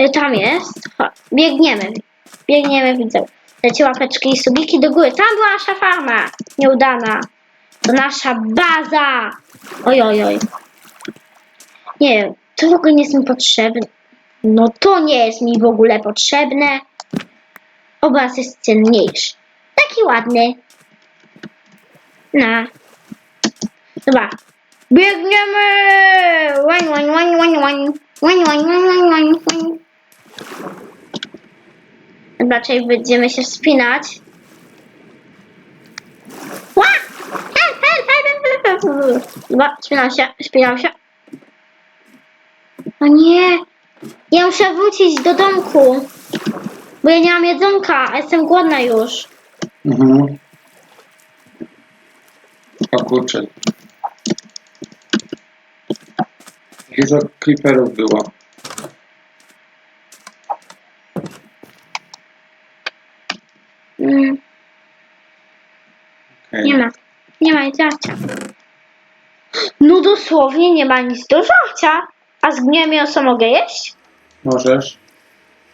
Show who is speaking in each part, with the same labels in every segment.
Speaker 1: Y, Tam jest. Biegniemy. Biegniemy, widzę. Lecie łapeczki i subiki do góry. Tam była nasza farma. Nieudana. To nasza baza. Oj, oj, oj. Nie wiem, to w ogóle nie jest mi potrzebne. No to nie jest mi w ogóle potrzebne. Obraz jest cenniejszy. Taki ładny. Na. Dobra. Biegniemy! Łań, łań, łań, łań, łań. Łań, łań, łań, łań, łań, łań. Czyli będziemy się wspinać. Ła! Help, się, spinam się. O nie! Ja muszę wrócić do domku. Bo ja nie mam jedzonka, a jestem głodna już.
Speaker 2: Mhm. O kurczę. Dużo creeperów było.
Speaker 1: Mm,
Speaker 2: Okej.
Speaker 1: Nie ma. Nie ma nic do żarcia. No dosłownie nie ma nic do żarcia. A z gniewem mięso mogę jeść?
Speaker 2: Możesz?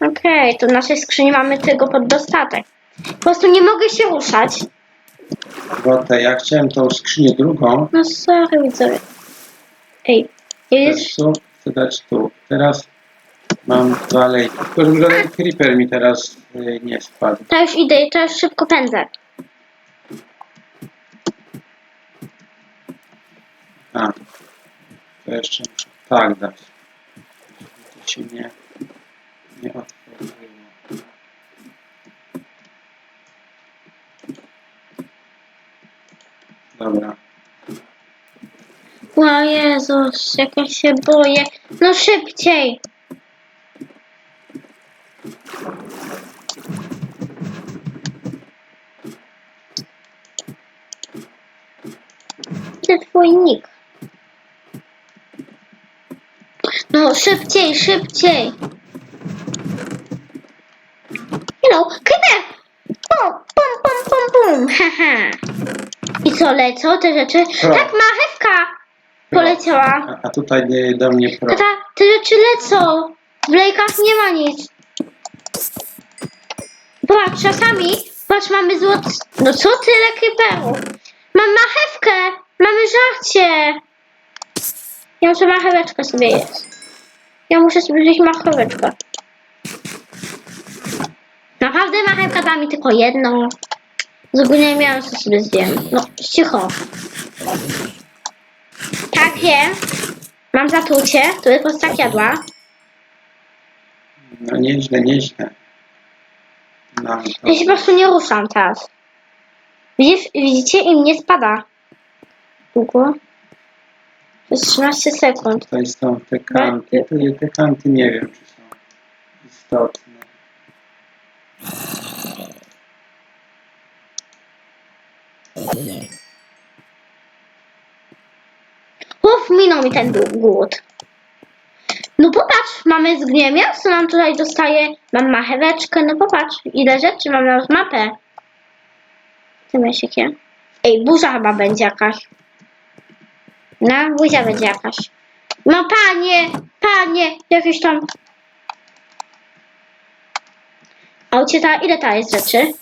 Speaker 1: Okej, to w naszej skrzyni mamy tego pod dostatek. Po prostu nie mogę się ruszać.
Speaker 2: Wotę, ja chciałem tą skrzynię drugą.
Speaker 1: No sorry, widzowie. Ej, jest...
Speaker 2: Co? Chcę dać tu. Teraz mam dwa lejki. Tylko żeby żaden creeper mi teraz y, nie spadł.
Speaker 1: To już idę, to już szybko pędzę.
Speaker 2: A. To jeszcze muszę tak dać. To się nie, nie otworzyło. Dobra.
Speaker 1: O Jezus, jak ja się boję. No szybciej. Twój nick? No szybciej, szybciej. Hello, creeper! Pum, pum, pum, pum, pum, haha. I co, lecą te rzeczy?
Speaker 2: Co?
Speaker 1: Tak, marchewka poleciała.
Speaker 2: A, a tutaj nie, do mnie pro.
Speaker 1: Tata, te rzeczy lecą. W lejkach nie ma nic. Patrz, czasami, patrz, mamy złot... No co tyle kryperów? Mam marchewkę, mamy żarcie. Ja muszę marcheweczkę sobie jeść. Ja muszę sobie wziąć marcheweczkę. Naprawdę marchewka da mi tylko jedną. Z ogólnie miałam co sobie zjem. No, cicho. Tak wiem. Mam zatrucie, to tylko tak jadła.
Speaker 2: No nieźle, nieźle. No, to,
Speaker 1: Ja się po prostu nie ruszam teraz. Widzisz, widzicie? I mnie spada. Długo. Jest 13 sekund.
Speaker 2: tutaj są te kanty. Te, te kanty nie wiem, czy są istotne.
Speaker 1: Uf, minął mi ten głód. No popatrz, mamy zgniłe mięso, nam tutaj dostaje, mam marcheweczkę, no popatrz, ile rzeczy mam na mapę. Ty jakie? Ej, burza chyba będzie jakaś. No, buzia będzie jakaś. No panie, panie, jakieś tam... A u ciebie ta, ile ta jest rzeczy?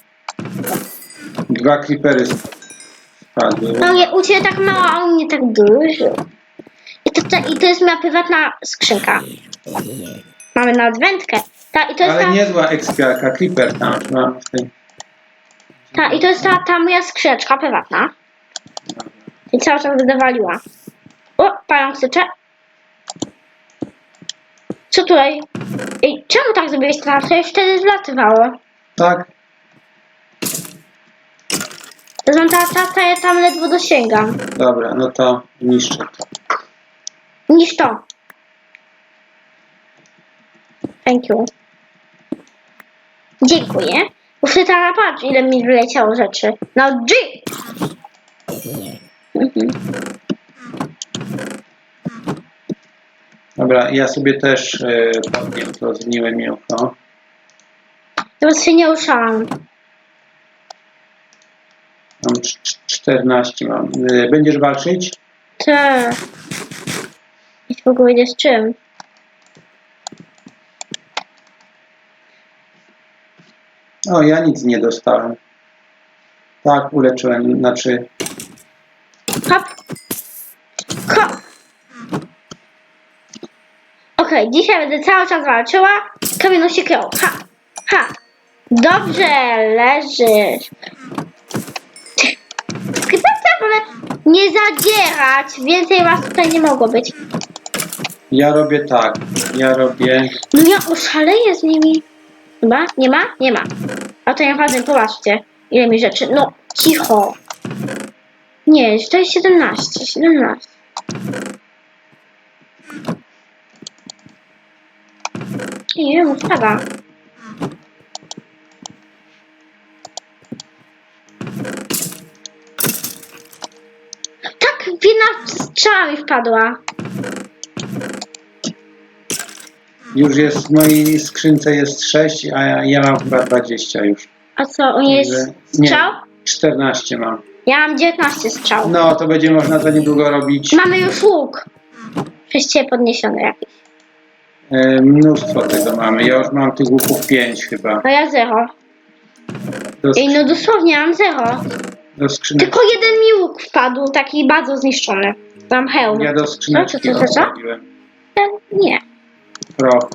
Speaker 2: Dwa creepery spadły.
Speaker 1: No nie, u ciebie tak mało, a u mnie tak dużo. I to, i to jest moja prywatna skrzynka. Mamy nawet wędkę. Ta, i to jest
Speaker 2: Ale
Speaker 1: ta,
Speaker 2: niezła ekspiarka, creeper tam w
Speaker 1: ta, i to jest ta, ta moja skrzyneczka prywatna. I cały czas będę pająk sycze. Co tutaj? Ej, czemu tak zrobiłeś teraz? To już wtedy zlatywało.
Speaker 2: Tak,
Speaker 1: To są ta, ta, ta, ja tam ledwo dosięgam.
Speaker 2: dobra, no to niszczę to.
Speaker 1: Niż to. Thank you. Dziękuję. Muszę teraz patrz, ile mi wyleciało rzeczy. No G! Mhm.
Speaker 2: Dobra, ja sobie też e, podniam to zgniłe mięcho.
Speaker 1: Teraz się nie ruszałam.
Speaker 2: Mam cz- cz- 14 mam. E, Będziesz walczyć?
Speaker 1: Te. I w ogóle z czym?
Speaker 2: O, ja nic nie dostałem. Tak, uleczyłem, znaczy...
Speaker 1: Hop. Hop. Okej, dzisiaj będę cały czas walczyła kamienną siekierą. Ha, ha. Dobrze, leżysz. Skrypcja, ale nie zadzierać. Więcej was tutaj nie mogło być.
Speaker 2: Ja robię tak, ja robię...
Speaker 1: No ja oszaleję z nimi. Chyba? Nie ma? Nie ma. A to ja chodzę, popatrzcie. Ile mi rzeczy. No, cicho. Nie, to jest 17. 17. Nie wiem, ustawa. Tak, jedna strzała mi wpadła.
Speaker 2: Już jest w mojej skrzynce jest 6, a ja, ja mam chyba 20 już.
Speaker 1: A co, u niej jest
Speaker 2: Także- nie.
Speaker 1: strzał?
Speaker 2: 14 mam.
Speaker 1: Ja mam 19 strzał.
Speaker 2: No, to będzie można za niedługo robić
Speaker 1: Mamy już łuk. Przez ciebie podniesiony jakiś.
Speaker 2: E, mnóstwo tego mamy. Ja już mam tych łuków 5 chyba.
Speaker 1: A ja zero.
Speaker 2: Do,
Speaker 1: Ej, no dosłownie mam zero.
Speaker 2: do.
Speaker 1: Tylko jeden mi łuk wpadł, taki bardzo zniszczony. Mam hełm.
Speaker 2: Ja do skrzyneczki
Speaker 1: Co, co, co, co?
Speaker 2: odstawiłem.
Speaker 1: E, Nie,
Speaker 2: Proch.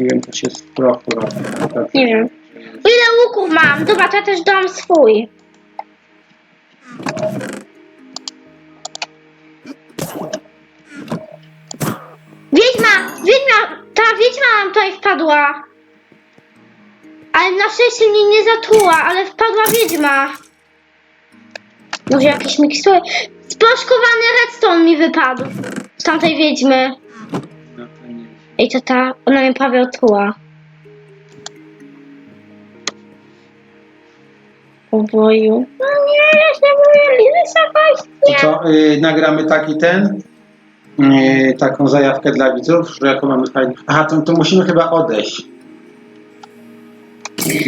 Speaker 2: Nie wiem, to się z prochu robi. Tak.
Speaker 1: nie wiem. Ile łuków mam? Dobra, to ja też dam swój. Wiedźma! Ta wiedźma nam tutaj wpadła. Ale na szczęście mnie nie zatruła, ale wpadła wiedźma. Może jakieś mikstury. Sproszkowany redstone mi wypadł. Z tamtej wiedźmy.
Speaker 2: No.
Speaker 1: Ej, to ta, ona mnie prawie otruła. O boju. No nie, nie mówię,
Speaker 2: To
Speaker 1: nie.
Speaker 2: co, y, nagramy taki ten, y, taką zajawkę dla widzów, że jaką mamy fajną... Aha, to, to musimy chyba odejść.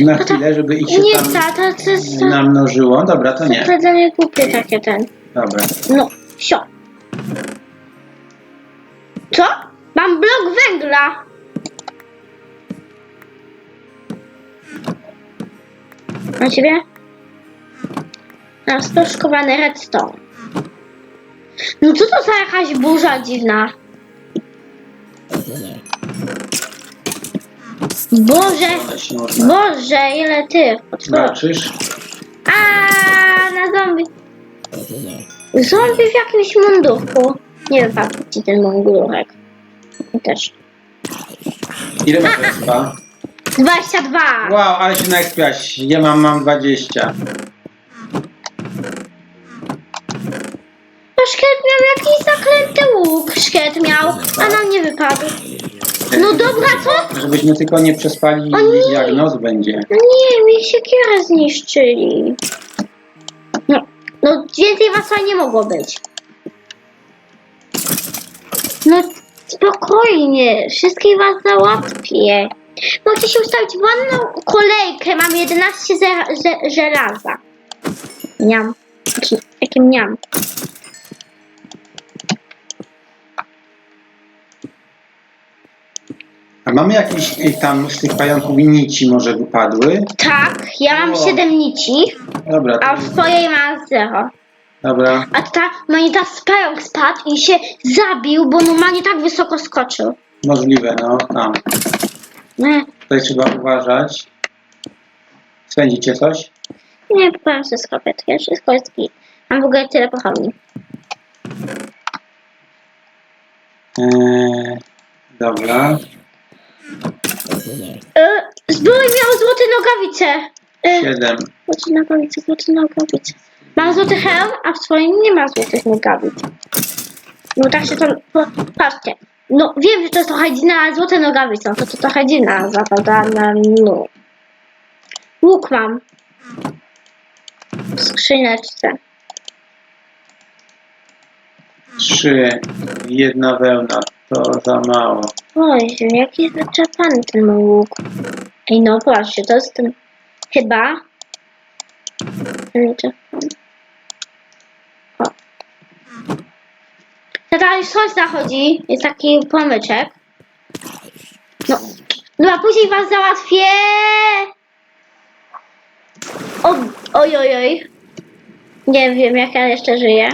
Speaker 2: Na chwilę, żeby ich się
Speaker 1: Nie,
Speaker 2: tam
Speaker 1: tata, to jest...
Speaker 2: namnożyło. Dobra, to nie.
Speaker 1: To dla mnie głupie takie ten.
Speaker 2: Dobra.
Speaker 1: No, sio. Co? Mam blok węgla. Na ciebie? Na stoszkowany redstone. No co to za jakaś burza dziwna? Boże. Boże, ile otworów.
Speaker 2: Zobaczysz?
Speaker 1: A na zombie. Zombie w jakimś mundurku. Nie wiem, patrz ci ten mundurek. I też.
Speaker 2: Ile masz expa?
Speaker 1: 22!
Speaker 2: Wow, ale się naekspiaś. Ja mam, mam 20.
Speaker 1: szkiet miał jakiś zaklęty łuk. Szkiet miał, a nam nie wypadł. No dobra, co?
Speaker 2: Żebyśmy tylko nie przespali,
Speaker 1: O nie.
Speaker 2: jak noc będzie.
Speaker 1: No nie, mi siekierę zniszczyli. No, no więcej was tutaj nie mogło być. No spokojnie, wszystkich was załatwię. Możecie się ustawić w ładną kolejkę, mam 11 ze- ze- żelaza. Miam. Jaki, jakie miam.
Speaker 2: Mamy jakieś y, tam z tych pająków nici może wypadły?
Speaker 1: Tak, ja mam
Speaker 2: O.
Speaker 1: 7 nici,
Speaker 2: Dobra,
Speaker 1: a
Speaker 2: to,
Speaker 1: w swojej mam 0.
Speaker 2: dobra.
Speaker 1: A ta moneta z pająk spadł i się zabił, bo normalnie tak wysoko skoczył.
Speaker 2: Możliwe, no tam.
Speaker 1: Nie,
Speaker 2: Tutaj trzeba uważać. Spędzicie coś?
Speaker 1: nie powiem sobie skorpetkę, wszystko jest git. Mam w ogóle tyle pochodni.
Speaker 2: Eee, dobra.
Speaker 1: E, Zbój miał złote nogawice. E,
Speaker 2: Siedem.
Speaker 1: złote nogawice, złote nogawice. Mam złoty hełm, a w swoim nie ma złotych nogawic. No tak się to... Po, patrzcie. No wiem, że to jest trochę dziwne, ale złote nogawice, no to to trochę dziwna zapada na no. Łuk mam. W skrzyneczce.
Speaker 2: Trzy. Jedna wełna. To za mało.
Speaker 1: Oj, jaki jest wyczerpany ten łuk. Ej, no patrzcie, to jest ten... Chyba... Ten wyczerpany. O. Już słońce zachodzi. Jest taki pomyczek. No. Dobra, później was załatwię. O, oj, oj, oj. Nie wiem, jak ja jeszcze żyję.